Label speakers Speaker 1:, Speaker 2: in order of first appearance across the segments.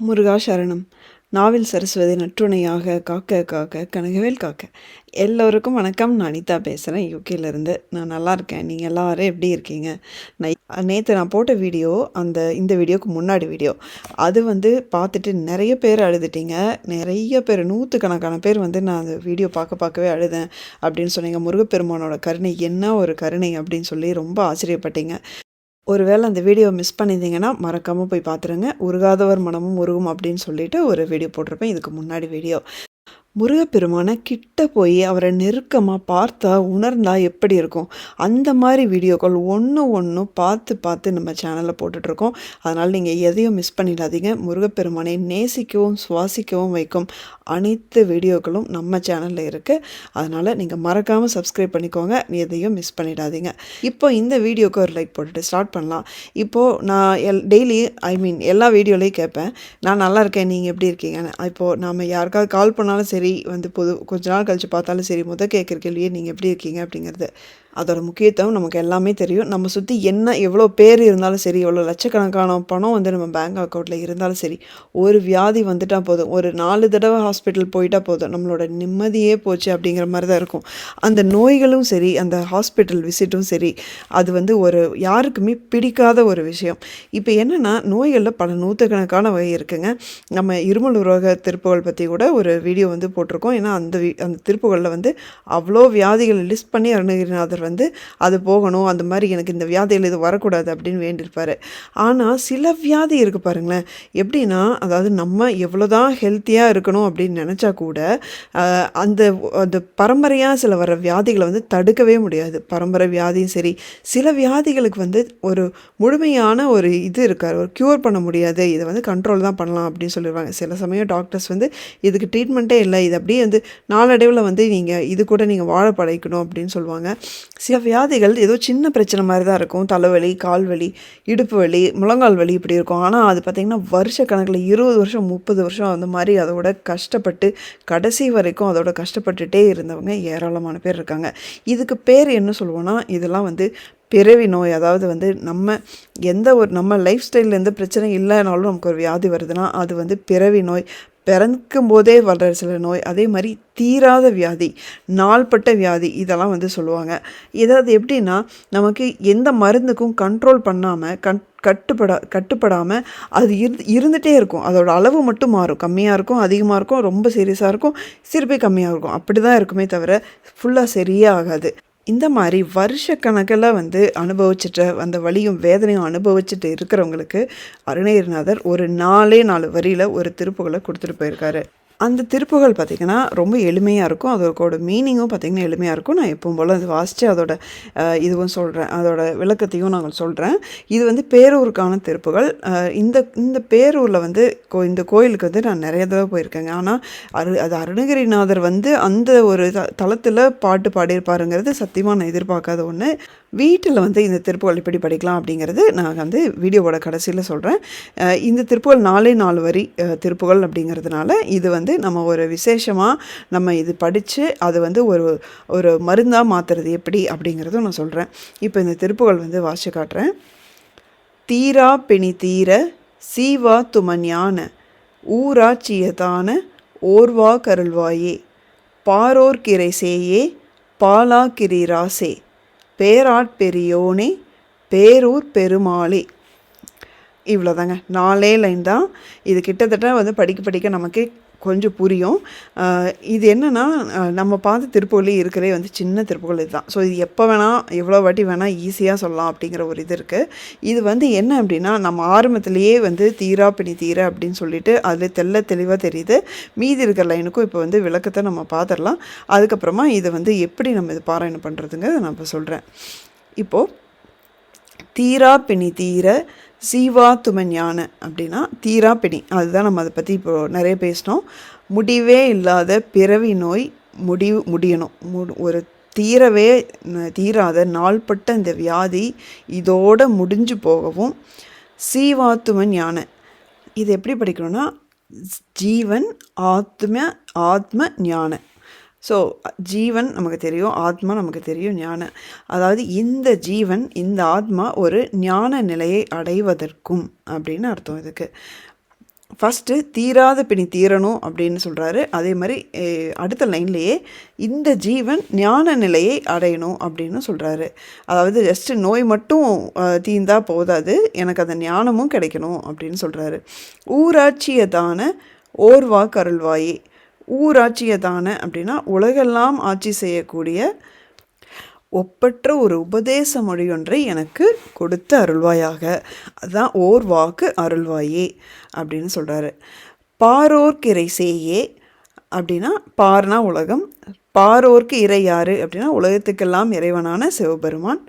Speaker 1: முருகா சரணம் நாவில் சரஸ்வதி நற்றுணையாக காக்க காக்க கனகவேல் காக்க. எல்லோருக்கும் வணக்கம். நான் அனிதா பேசுகிறேன் யூகேலேருந்து நான் நல்லா இருக்கேன். நீங்கள் எல்லாரும் எப்படி இருக்கீங்க? நான் நேற்று நான் போட்ட வீடியோ அந்த இந்த வீடியோக்கு முன்னாடி வீடியோ அது வந்து பார்த்துட்டு நிறைய பேர் அழுதுட்டீங்க. நிறைய பேர் நூற்றுக்கணக்கான பேர் வந்து நான் அந்த வீடியோ பார்க்க பார்க்கவே அழுதேன் அப்படின்னு சொன்னீங்க. முருகப்பெருமானோட கருணை என்ன ஒரு கருணை அப்படின்னு சொல்லி ரொம்ப ஆச்சரியப்பட்டீங்க. ஒருவேளை அந்த வீடியோ மிஸ் பண்ணியிருந்தீங்கன்னா மறக்காமல் போய் பார்த்துருங்க. உருகாதவர் மனமும் உருகும் அப்படின்னு சொல்லிட்டு ஒரு வீடியோ போட்டிருப்பேன். இதுக்கு முன்னாடி வீடியோ முருகப்பெருமானை கிட்ட போய் அவரை நெருக்கமாக பார்த்தா உணர்ந்தா எப்படி இருக்கும்? அந்த மாதிரி வீடியோக்கள் ஒன்று ஒன்றும் பார்த்து பார்த்து நம்ம சேனலில் போட்டுட்ருக்கோம். அதனால் நீங்கள் எதையும் மிஸ் பண்ணிடாதீங்க. முருகப்பெருமானை நேசிக்கவும் சுவாசிக்கவும் வைக்கும் அனைத்து வீடியோக்களும் நம்ம சேனலில் இருக்குது அதனால் நீங்கள் மறக்காமல் சப்ஸ்கிரைப் பண்ணிக்கோங்க. எதையும் மிஸ் பண்ணிடாதீங்க. இப்போ இந்த வீடியோக்கு ஒரு லைக் போட்டுட்டு ஸ்டார்ட் பண்ணலாம். இப்போது நான் எல் டெய்லி ஐ மீன் எல்லா வீடியோலையும் கேட்பேன். நான் நல்லா இருக்கேன் நீங்கள் எப்படி இருக்கீங்கன்னு. இப்போது நாம் யாருக்காவது கால் பண்ணாலும் சரி வந்து பொது கொஞ்ச நாள் கழித்து பார்த்தாலும் சரி முத கேட்குற கேள்வியே நீங்கள் எப்படி இருக்கீங்க அப்படிங்கிறது. அதோட முக்கியத்துவம் நமக்கு எல்லாமே தெரியும். நம்ம சுற்றி என்ன எவ்வளோ பேர் இருந்தாலும் சரி எவ்வளோ லட்சக்கணக்கான பணம் வந்து நம்ம பேங்க் அக்கௌண்ட்டில் இருந்தாலும் சரி ஒரு வியாதி வந்துட்டால் போதும். ஒரு நாலு தடவை ஹாஸ்பிட்டல் போயிட்டால் போதும். நம்மளோட நிம்மதியே போச்சு அப்படிங்கிற மாதிரி தான் இருக்கும். அந்த நோய்களும் சரி அந்த ஹாஸ்பிட்டல் விசிட்டும் சரி அது வந்து ஒரு யாருக்குமே பிடிக்காத ஒரு விஷயம். இப்போ என்னென்னா நோய்களில் பல நூற்றுக்கணக்கான வகை இருக்குங்க. நம்ம இருமல் உரோக திருப்புகள் பற்றி கூட ஒரு வீடியோ வந்து போட்டிருக்கோம். ஏன்னா அந்த அந்த திருப்புகளில் வந்து அவ்வளோ வியாதிகள் லிஸ்ட் பண்ணி அருணகிரிநாதர் வந்து அது போகணும் அந்த மாதிரி எனக்கு இந்த வியாதியில் இது வரக்கூடாது அப்படின்னு வேண்டியிருப்பார். ஆனால் சில வியாதி இருக்குது பாருங்களேன். எப்படின்னா அதாவது நம்ம எவ்வளோ தான் ஹெல்த்தியாக இருக்கணும் அப்படின்னு நினச்சா கூட அந்த அந்த பரம்பரையாக சில வர வியாதிகளை வந்து தடுக்கவே முடியாது. பரம்பரை வியாதியும் சரி. சில வியாதிகளுக்கு வந்து ஒரு முழுமையான ஒரு இது இருக்கார் ஒரு க்யூர் பண்ண முடியாது. இதை வந்து கண்ட்ரோல் தான் பண்ணலாம் அப்படின்னு சொல்லிடுவாங்க. சில சமயம் டாக்டர்ஸ் வந்து இதுக்கு ட்ரீட்மெண்ட்டே இல்லை. இது அப்படியே வந்து நாளடைவில் வந்து நீங்கள் இது கூட நீங்கள் வாழ படைக்கணும் அப்படின்னு சொல்லுவாங்க. சில வியாதிகள் ஏதோ சின்ன பிரச்சனை மாதிரி தான் இருக்கும். தலைவலி கால் வலி இடுப்பு வலி முழங்கால் வலி இப்படி இருக்கும். ஆனால் அது பார்த்திங்கன்னா வருஷ கணக்கில் இருபது வருஷம் முப்பது வருஷம் அந்த மாதிரி அதோட கஷ்டப்பட்டு கடைசி வரைக்கும் அதோட கஷ்டப்பட்டுட்டே இருந்தவங்க ஏராளமான பேர் இருக்காங்க. இதுக்கு பேர் என்ன சொல்லுவோன்னா இதெல்லாம் வந்து பிறவி நோய். அதாவது வந்து நம்ம எந்த ஒரு நம்ம லைஃப் ஸ்டைலில் எந்த பிரச்சனை இல்லைனாலும் நமக்கு ஒரு வியாதி வருதுன்னா அது வந்து பிறவி நோய். பிறக்கும் போதே வர்ற சில நோய் அதே மாதிரி தீராத வியாதி நாள்பட்ட வியாதி இதெல்லாம் வந்து சொல்லுவாங்க. ஏதாவது எப்படின்னா நமக்கு எந்த மருந்துக்கும் கண்ட்ரோல் பண்ணாமல் கண் கட்டுப்படா கட்டுப்படாமல் அது இரு இருந்துகிட்டே இருக்கும். அதோட அளவு மட்டும் மாறும். கம்மியாக இருக்கும் அதிகமாக இருக்கும் ரொம்ப சீரியஸாக இருக்கும் சிறுபை கம்மியாக இருக்கும். அப்படி தான் இருக்குமே தவிர ஃபுல்லாக சரியே ஆகாது. இந்த மாதிரி வருஷ கணக்கில் வந்து அனுபவிச்சுட்டு அந்த வழியும் வேதனையும் அனுபவிச்சுட்டு இருக்கிறவங்களுக்கு அருணகிரிநாதர் ஒரு நாலே நாலு வரியில் ஒரு திருப்புகளை கொடுத்துட்டு போயிருக்காரு. அந்த திருப்புகள் பார்த்திங்கன்னா ரொம்ப எளிமையாக இருக்கும். அதோட மீனிங்கும் பார்த்திங்கன்னா எளிமையாக இருக்கும். நான் எப்பவும் போல் அது வாசித்து அதோட இதுவும் சொல்கிறேன் அதோட விளக்கத்தையும் நாங்கள் சொல்கிறேன் இது வந்து பேரூருக்கான திருப்புகள். இந்த இந்த பேரூரில் வந்து கோ இந்த கோயிலுக்கு வந்து நான் நிறைய தடவை போயிருக்கேங்க. ஆனால் அரு அது அருணகிரிநாதர் வந்து அந்த ஒரு த தளத்தில் பாட்டு பாடியிருப்பாருங்கிறது சத்தியமாக நான் எதிர்பார்க்காத ஒன்று வீட்டில் வந்து இந்த திருப்புகள் எப்படி படிக்கலாம் அப்படிங்கிறது நான் வந்து வீடியோவோட கடைசியில் சொல்கிறேன் இந்த திருப்புகள் நாலே நாலு வரி திருப்புகள் அப்படிங்கிறதுனால இது வந்து வந்து நம்ம ஒரு விசேஷமாக நம்ம இது படித்து அது வந்து ஒரு ஒரு மருந்தாக மாற்றுறது எப்படி அப்படிங்கிறதும் நான் சொல்கிறேன் இப்போ இந்த திருப்புகள் வந்து வாசி காட்டுறேன். தீரா பிணி தீர சீவா துமஞான ஊராட்சியதான ஓர்வா கருள்வாயே பாரோர்கிரை சேயே பாலா கிரிராசே பேராட்பெரியோனே பேரூர் பெருமாளே. இவ்வளோதாங்க நாலே லைன் தான். இது கிட்டத்தட்ட வந்து படிக்க படிக்க நமக்கு கொஞ்சம் புரியும். இது என்னென்னா நம்ம பார்த்து திருப்புகளே இருக்கிறே வந்து சின்ன திருப்புகள் இதுதான். ஸோ இது எப்போ வேணால் எவ்வளோ வாட்டி வேணால் ஈஸியாக சொல்லலாம் அப்படிங்கிற ஒரு இது இருக்குது இது வந்து என்ன அப்படின்னா நம்ம ஆரம்பத்திலேயே வந்து தீரா பிணி தீர அப்படின்னு சொல்லிட்டு அதில் தெல்ல தெளிவாக தெரியுது. மீதி இருக்கிற லைனுக்கும் இப்போ வந்து விளக்கத்தை நம்ம பார்த்துடலாம். அதுக்கப்புறமா இதை வந்து எப்படி நம்ம இது பாராயணம் பண்ணுறதுங்க நான் இப்போ சொல்கிறேன் இப்போது தீரா பிணி தீர சீவா துமஞான அப்படின்னா தீராப்பிணி அதுதான் நம்ம அதை பற்றி இப்போது நிறைய பேசினோம். முடிவே இல்லாத பிறவி நோய் முடிவு முடியணும். மு ஒரு தீரவே தீராத நாள்பட்ட இந்த வியாதி இதோடு முடிஞ்சு போகவும் சீவாத்தும ஞான இது எப்படி படிக்கணும்னா ஜீவன் ஆத்ம ஆத்ம ஞான. ஸோ ஜீவன் நமக்கு தெரியும் ஆத்மா நமக்கு தெரியும் ஞான. அதாவது இந்த ஜீவன் இந்த ஆத்மா ஒரு ஞான நிலையை அடைவதற்கும் அப்படின்னு அர்த்தம் இதுக்கு. ஃபஸ்ட்டு தீராத பிணி தீரணும் அப்படின்னு சொல்கிறாரு அதே மாதிரி அடுத்த லைன்லேயே இந்த ஜீவன் ஞான நிலையை அடையணும் அப்படின்னு சொல்கிறாரு அதாவது ஜஸ்ட்டு நோய் மட்டும் தீந்தா போதாது. எனக்கு அந்த ஞானமும் கிடைக்கணும் அப்படின்னு சொல்கிறாரு ஊராட்சியதான ஓர்வா கருள்வாயே ஊராட்சியதான அப்படின்னா உலகெல்லாம் ஆட்சி செய்யக்கூடிய ஒப்பற்ற ஒரு உபதேச மொழியொன்றை எனக்கு கொடுத்து அருள்வாயாக. அதுதான் ஓர் வாக்கு அருள்வாயே அப்படின்னு சொல்கிறாரு பாரோர்க்கு இறை சேயே அப்படின்னா பார்னா உலகம். பாரோர்க்கு இறை யாரு அப்படின்னா உலகத்துக்கெல்லாம் இறைவனான சிவபெருமான்.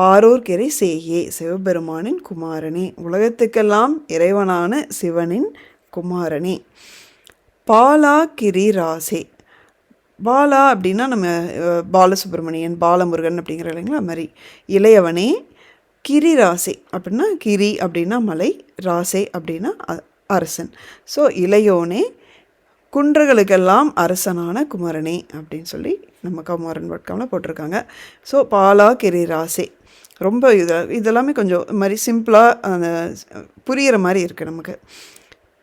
Speaker 1: பாரோர்க்கு இறை சேயே சிவபெருமானின் குமாரனே. உலகத்துக்கெல்லாம் இறைவனான சிவனின் குமாரனே. பாலா கிரிராசே பாலா அப்படின்னா நம்ம பாலசுப்ரமணியன் பாலமுருகன் அப்படிங்கிற இல்லைங்களா மாதிரி. இளையவனே கிரி ராசே அப்படின்னா கிரி அப்படின்னா மலை ராசே அப்படின்னா அ- அரசன். ஸோ இளையோனே குன்றுகளுக்கெல்லாம் அரசனான குமரனே அப்படின்னு சொல்லி நம்ம குமாரன் வட்காமில் போட்டிருக்காங்க. ஸோ பாலா கிரி ராசே. ரொம்ப இது இதெல்லாமே கொஞ்சம் இது மாதிரி சிம்பிளாக அந்த புரிகிற மாதிரி இருக்குது நமக்கு.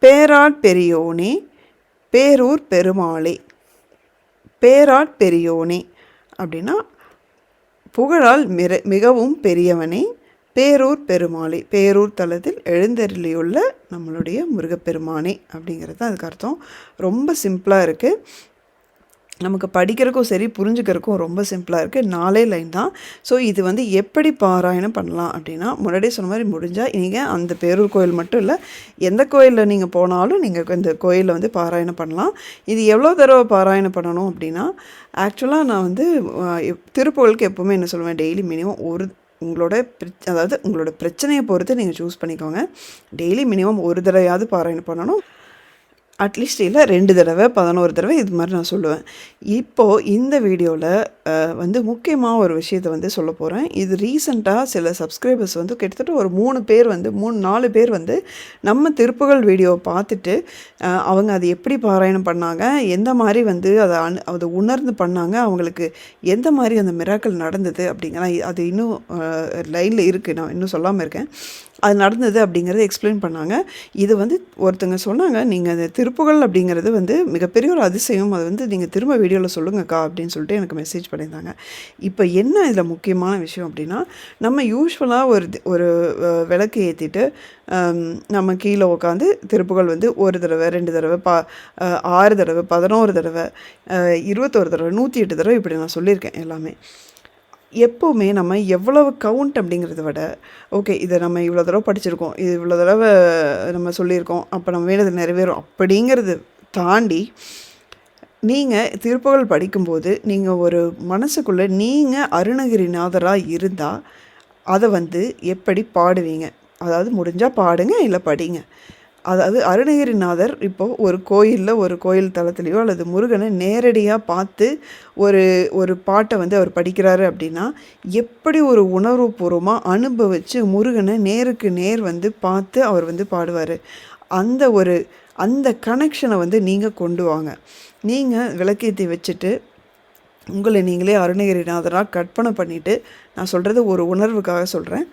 Speaker 1: பேராட் பெரியோனே பேரூர் பெருமாளே பேராட் பெரியோனே அப்படின்னா புகழால் மிர மிகவும் பெரியவனே பேரூர் பெருமாளே. பேரூர் தலத்தில் எழுந்தருளியுள்ள நம்மளுடைய முருகப்பெருமானே அப்படிங்கிறது தான் அதுக்கு அர்த்தம். ரொம்ப சிம்பிளாக இருக்குது நமக்கு படிக்கிறக்கும் சரி புரிஞ்சுக்கிறதுக்கும் ரொம்ப சிம்பிளாக இருக்குது நாலே லைன் தான். ஸோ இது வந்து எப்படி பாராயணம் பண்ணலாம் அப்படின்னா முன்னாடியே சொன்ன மாதிரி முடிஞ்சால் நீங்கள் அந்த பேரூர் கோயில் மட்டும் இல்லை எந்த கோயிலில் நீங்கள் போனாலும் நீங்கள் இந்த கோயிலில் வந்து பாராயணம் பண்ணலாம். இது எவ்வளோ தடவை பாராயணம் பண்ணணும் அப்படின்னா ஆக்சுவலாக நான் வந்து அஹ், திருப்புகழுக்கு எப்போவுமே என்ன சொல்லுவேன் டெய்லி மினிமம் ஒரு உங்களோட பிரச் அதாவது உங்களோட பிரச்சனையை பொறுத்து நீங்கள் சூஸ் பண்ணிக்கோங்க. டெய்லி மினிமம் ஒரு தடவையாவது பாராயணம் பண்ணணும். அட்லீஸ்ட் இல்லை ரெண்டு தடவை பதினோரு தடவை இது மாதிரி நான் சொல்லுவேன். இப்போது இந்த வீடியோவில் வந்து முக்கியமாக ஒரு விஷயத்தை வந்து சொல்ல போகிறேன் இது ரீசண்டாக சில சப்ஸ்கிரைபர்ஸ் வந்து கிட்டத்தட்ட ஒரு மூணு பேர் வந்து மூணு நாலு பேர் வந்து நம்ம திருப்புகள் வீடியோவை பார்த்துட்டு அவங்க அதை எப்படி பாராயணம் பண்ணாங்க எந்த மாதிரி வந்து அதை அனு அதை உணர்ந்து பண்ணாங்க அவங்களுக்கு எந்த மாதிரி அந்த மிராக்கள் நடந்தது அப்படிங்கிற அது இன்னும் லைனில் இருக்குது நான் இன்னும் சொல்லாமல் இருக்கேன். அது நடந்தது அப்படிங்கிறத எக்ஸ்பிளைன் பண்ணாங்க. இது வந்து ஒருத்தங்க சொன்னாங்க நீங்கள் அந்த திருப்புகள் அப்படிங்கிறது வந்து மிகப்பெரிய ஒரு அதிசயம். அது வந்து நீங்கள் திரும்ப வீடியோவில் சொல்லுங்கக்கா அப்படின்னு சொல்லிட்டு எனக்கு மெசேஜ் பண்ணியிருந்தாங்க. இப்போ என்ன இதில் முக்கியமான விஷயம் அப்படின்னா நம்ம யூஸ்வலாக ஒரு ஒரு விளக்கு ஏற்றிட்டு நம்ம கீழே உட்காந்து திருப்புகள் வந்து ஒரு தடவை ரெண்டு தடவை பா ஆறு தடவை பதினோரு தடவை இருபத்தோரு தடவை நூற்றி எட்டு தடவை இப்படி நான் சொல்லியிருக்கேன் எல்லாமே. எப்போவுமே நம்ம எவ்வளவு கவுண்ட் அப்படிங்கிறத விட ஓகே இதை நம்ம இவ்வளோ தடவை படிச்சிருக்கோம் இது இவ்வளோ தடவை நம்ம சொல்லியிருக்கோம் அப்போ நம்ம வேண்டது நிறைவேறும் அப்படிங்கிறது தாண்டி நீங்கள் திருப்புகழ் படிக்கும்போது நீங்கள் ஒரு மனசுக்குள்ளே நீங்கள் அருணகிரிநாதராக இருந்தால் அதை வந்து எப்படி பாடுவீங்க? அதாவது முடிஞ்சால் பாடுங்க இல்லை படிங்க. அதாவது அருணகிரிநாதர் இப்போது ஒரு கோயிலில் ஒரு கோயில் தளத்துலேயோ அல்லது முருகனை நேரடியாக பார்த்து ஒரு ஒரு பாட்டை வந்து அவர் படிக்கிறாரு அப்படின்னா எப்படி ஒரு உணர்வுபூர்வமாக அனுபவித்து முருகனை நேருக்கு நேர் வந்து பார்த்து அவர் வந்து பாடுவார்? அந்த ஒரு அந்த கனெக்ஷனை வந்து நீங்கள் கொண்டு வாங்க. நீங்கள் விளக்கேற்றி வச்சுட்டு உங்களை நீங்களே அருணகிரிநாதராக கற்பனை பண்ணிவிட்டு நான் சொல்கிறது ஒரு உணர்வுக்காக சொல்கிறேன்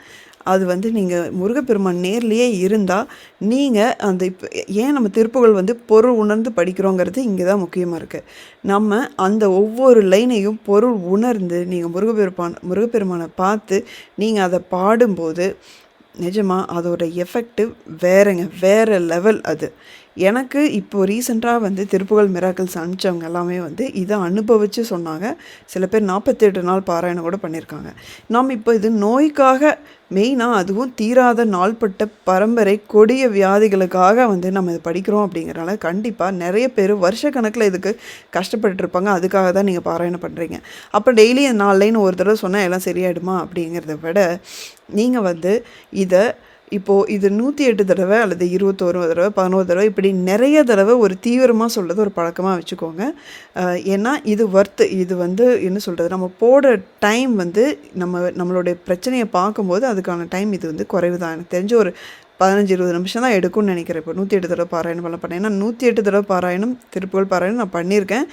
Speaker 1: அது வந்து நீங்கள் முருகப்பெருமான் நேர்லேயே இருந்தால் நீங்கள் அந்த இப்போ ஏன் நம்ம திருப்புகள் வந்து பொருள் உணர்ந்து படிக்கிறோங்கிறது இங்கே தான் முக்கியமாக இருக்குது நம்ம அந்த ஒவ்வொரு லைனையும் பொருள் உணர்ந்து நீங்கள் முருகப்பெருமான் முருகப்பெருமானை பார்த்து நீங்கள் அதை பாடும்போது நிஜமாக அதோட எஃபெக்டிவ் வேறங்க வேறு லெவல் அது. எனக்கு இப்போ ரீசெண்டாக வந்து திருப்புகழ் மிராக்கிள்ஸ் அனுப்பிச்சவங்க எல்லாமே வந்து இதை அனுபவித்து சொன்னாங்க. சில பேர் நாற்பத்தெட்டு நாள் பாராயணம் கூட பண்ணியிருக்காங்க நாம் இப்போ இது நோய்க்காக மெயினாக அதுவும் தீராத நாள்பட்ட பரம்பரை கொடிய வியாதிகளுக்காக வந்து நம்ம இது படிக்கிறோம் அப்படிங்கிறனால கண்டிப்பாக நிறைய பேர் வருஷக்கணக்கில் இதுக்கு கஷ்டப்பட்டுருப்பாங்க அதுக்காக தான் நீங்கள் பாராயணம் பண்ணுறீங்க அப்போ டெய்லி நாலு லைன் ஒரு தடவை சொன்னால் எல்லாம் சரியாயிடுமா அப்படிங்கிறத விட நீங்கள் வந்து இதை இப்போது இது நூற்றி எட்டு தடவை அல்லது இருபத்தோரு தடவை பதினோரு தடவை இப்படி நிறைய தடவை ஒரு தீவிரமாக சொல்கிறது ஒரு பழக்கமாக வச்சுக்கோங்க. ஏன்னா இது ஒர்த்து இது வந்து என்ன சொல்கிறது நம்ம போடுற டைம் வந்து நம்ம நம்மளுடைய பிரச்சனையை பார்க்கும்போது அதுக்கான டைம் இது வந்து குறைவு தான் எனக்கு தெரிஞ்ச ஒரு பதினஞ்சு இருபது நிமிஷம் தான் எடுக்கும்னு நினைக்கிறேன். இப்போ நூற்றி எட்டு தடவை பாராயணம் பண்ண பண்ணேன் ஏன்னா நூற்றி எட்டு தடவை பாராயணம் திருப்புகள் பாராயணம் நான் பண்ணியிருக்கேன்.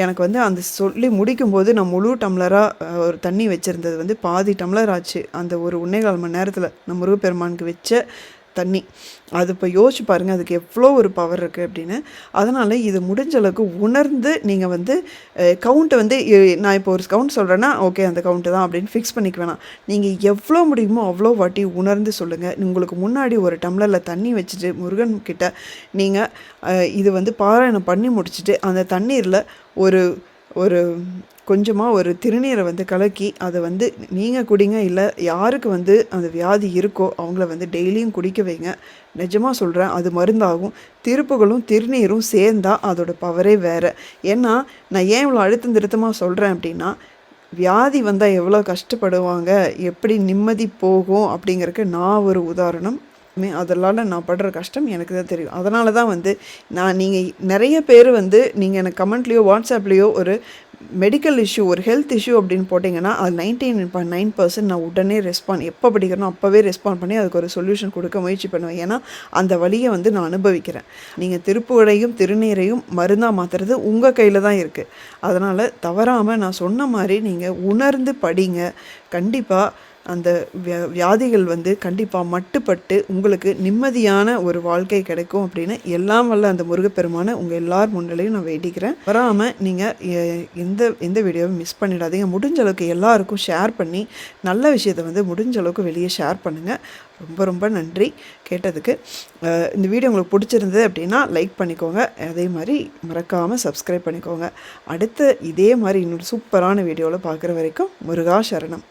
Speaker 1: எனக்கு வந்து அந்த சொல்லி முடிக்கும்போது நான் முழு டம்ளராக ஒரு தண்ணி வச்சுருந்தது வந்து பாதி டம்ளர் ஆச்சு. அந்த ஒரு ஒன்றே கால் மணி நேரத்தில் நான் முருகப்பெருமானுக்கு வச்ச தண்ணி. அது இப்போ யோசிச்சு பாருங்கள் அதுக்கு எவ்வளோ ஒரு பவர் இருக்குது அப்படின்னு. அதனால் இது முடிஞ்ச அளவுக்கு உணர்ந்து நீங்கள் வந்து கவுண்ட்டை வந்து நான் இப்போ ஒரு கவுண்ட் சொல்கிறேன்னா ஓகே அந்த கவுண்ட்டு தான் அப்படின்னு ஃபிக்ஸ் பண்ணிக்க வேணாம். நீங்கள் எவ்வளோ முடியுமோ அவ்வளோ வாட்டி உணர்ந்து சொல்லுங்கள் உங்களுக்கு முன்னாடி ஒரு டம்ளரில் தண்ணி வச்சுட்டு முருகன் கிட்ட நீங்கள் இது வந்து பாராயணம் பண்ணி முடிச்சுட்டு அந்த தண்ணீரில் ஒரு ஒரு கொஞ்சமாக ஒரு திருநீரை வந்து கலக்கி அதை வந்து நீங்கள் குடிங்க இல்லை யாருக்கு வந்து அந்த வியாதி இருக்கோ அவங்கள வந்து டெய்லியும் குடிக்க வைங்க. நிஜமாக சொல்கிறேன் அது மருந்தாகும். திருப்புகளும் திருநீரும் சேர்ந்தால் அதோட பவரே வேறு. ஏன்னா நான் ஏன் இவ்வளோ அழுத்தம் திருத்தமாக சொல்கிறேன் அப்படின்னா வியாதி வந்தால் எவ்வளோ கஷ்டப்படுவாங்க எப்படி நிம்மதி போகும் அப்படிங்கிறதுக்கு நான் ஒரு உதாரணம் அதனால் நான் படுற கஷ்டம் எனக்கு தான் தெரியும். அதனால தான் வந்து நான் நீங்கள் நிறைய பேர் வந்து நீங்கள் எனக்கு கமெண்ட்லேயோ வாட்ஸ்அப்லேயோ ஒரு மெடிக்கல் இஷ்யூ ஒரு ஹெல்த் இஷ்யூ அப்படின்னு போட்டிங்கன்னா அது நைன்டி நைன் நைன் பர்சன்ட் நான் உடனே ரெஸ்பாண்ட் எப்போ படிக்கிறனோ அப்போவே ரெஸ்பாண்ட் பண்ணி அதுக்கு ஒரு சொல்யூஷன் கொடுக்க முயற்சி பண்ணுவேன். ஏன்னா அந்த வழியை வந்து நான் அனுபவிக்கிறேன். நீங்கள் திருப்புகளையும் திருநீரையும் மருந்தாக மாற்றுறது உங்கள் கையில் தான் இருக்குது அதனால் தவறாமல் நான் சொன்ன மாதிரி நீங்கள் உணர்ந்து படிங்க. கண்டிப்பாக அந்த வியா வியாதிகள் வந்து கண்டிப்பாக மட்டுப்பட்டு உங்களுக்கு நிம்மதியான ஒரு வாழ்க்கை கிடைக்கும் அப்படின்னு எல்லாம் வல்ல அந்த முருகப்பெருமானை உங்கள் எல்லார் முன்னிலையும் நான் வேண்டிக்கிறேன். வராமல் நீங்கள் எந்த எந்த வீடியோவும் மிஸ் பண்ணிடாதீங்க. முடிஞ்ச அளவுக்கு எல்லாருக்கும் ஷேர் பண்ணி நல்ல விஷயத்தை வந்து முடிஞ்ச அளவுக்கு வெளியே ஷேர் பண்ணுங்கள் ரொம்ப ரொம்ப நன்றி கேட்டதுக்கு. இந்த வீடியோ உங்களுக்கு பிடிச்சிருந்தது அப்படின்னா லைக் பண்ணிக்கோங்க. அதே மாதிரி மறக்காமல் சப்ஸ்கிரைப் பண்ணிக்கோங்க. அடுத்த இதே மாதிரி இன்னொரு சூப்பரான வீடியோவில் பார்க்குற வரைக்கும் முருகா சரணம்.